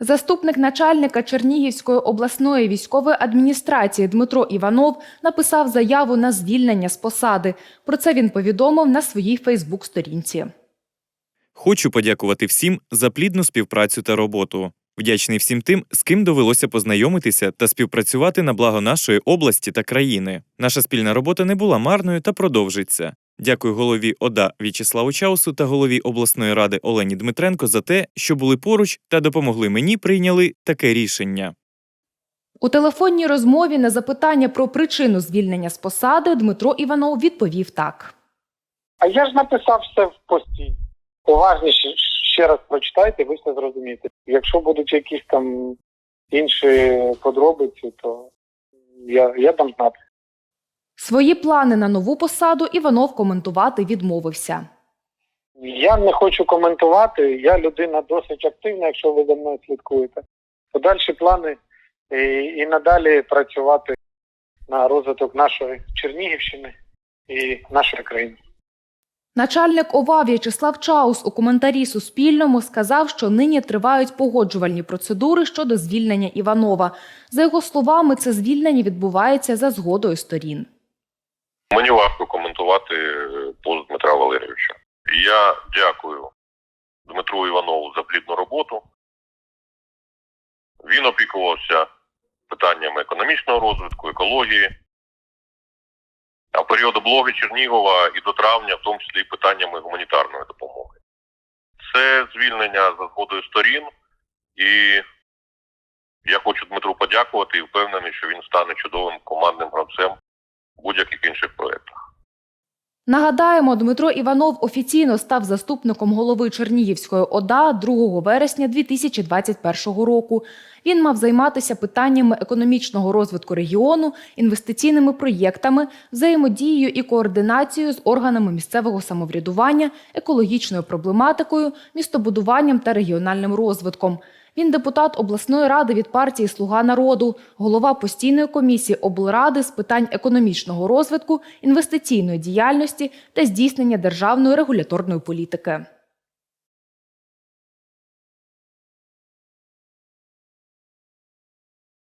Заступник начальника Чернігівської обласної військової адміністрації Дмитро Іванов написав заяву на звільнення з посади. Про це він повідомив на своїй Фейсбук-сторінці. Хочу подякувати всім за плідну співпрацю та роботу. Вдячний всім тим, з ким довелося познайомитися та співпрацювати на благо нашої області та країни. Наша спільна робота не була марною та продовжиться. Дякую голові ОДА В'ячеславу Чаусу та голові обласної ради Олені Дмитренко за те, що були поруч та допомогли мені прийняли таке рішення. У телефонній розмові на запитання про причину звільнення з посади Дмитро Іванов відповів так. А я ж написав все в пості. Уважніше ще раз прочитайте, ви все зрозумієте. Якщо будуть якісь там інші подробиці, то я, я дам знати. Свої плани на нову посаду Іванов коментувати відмовився. Я не хочу коментувати. Я людина досить активна, якщо ви за мною слідкуєте. Подальші плани і, і надалі працювати на розвиток нашої Чернігівщини і нашої країни. Начальник ОВА В'ячеслав Чаус у коментарі Суспільному сказав, що нині тривають погоджувальні процедури щодо звільнення Іванова. За його словами, це звільнення відбувається за згодою сторін. Мені важко коментувати е, пост Дмитра Валерійовича. Я дякую Дмитру Іванову за плідну роботу. Він опікувався питаннями економічного розвитку, екології. А в період облоги Чернігова і до травня, в тому числі питаннями гуманітарної допомоги. Це звільнення за згодою сторін, і я хочу Дмитру подякувати і впевнений, що він стане чудовим командним гравцем будь-яких інших проєктах. Нагадаємо, Дмитро Іванов офіційно став заступником голови Чернігівської ОДА 2 вересня 2021 року. Він мав займатися питаннями економічного розвитку регіону, інвестиційними проєктами, взаємодією і координацією з органами місцевого самоврядування, екологічною проблематикою, містобудуванням та регіональним розвитком. Він депутат обласної ради від партії Слуга народу, голова постійної комісії облради з питань економічного розвитку, інвестиційної діяльності та здійснення державної регуляторної політики.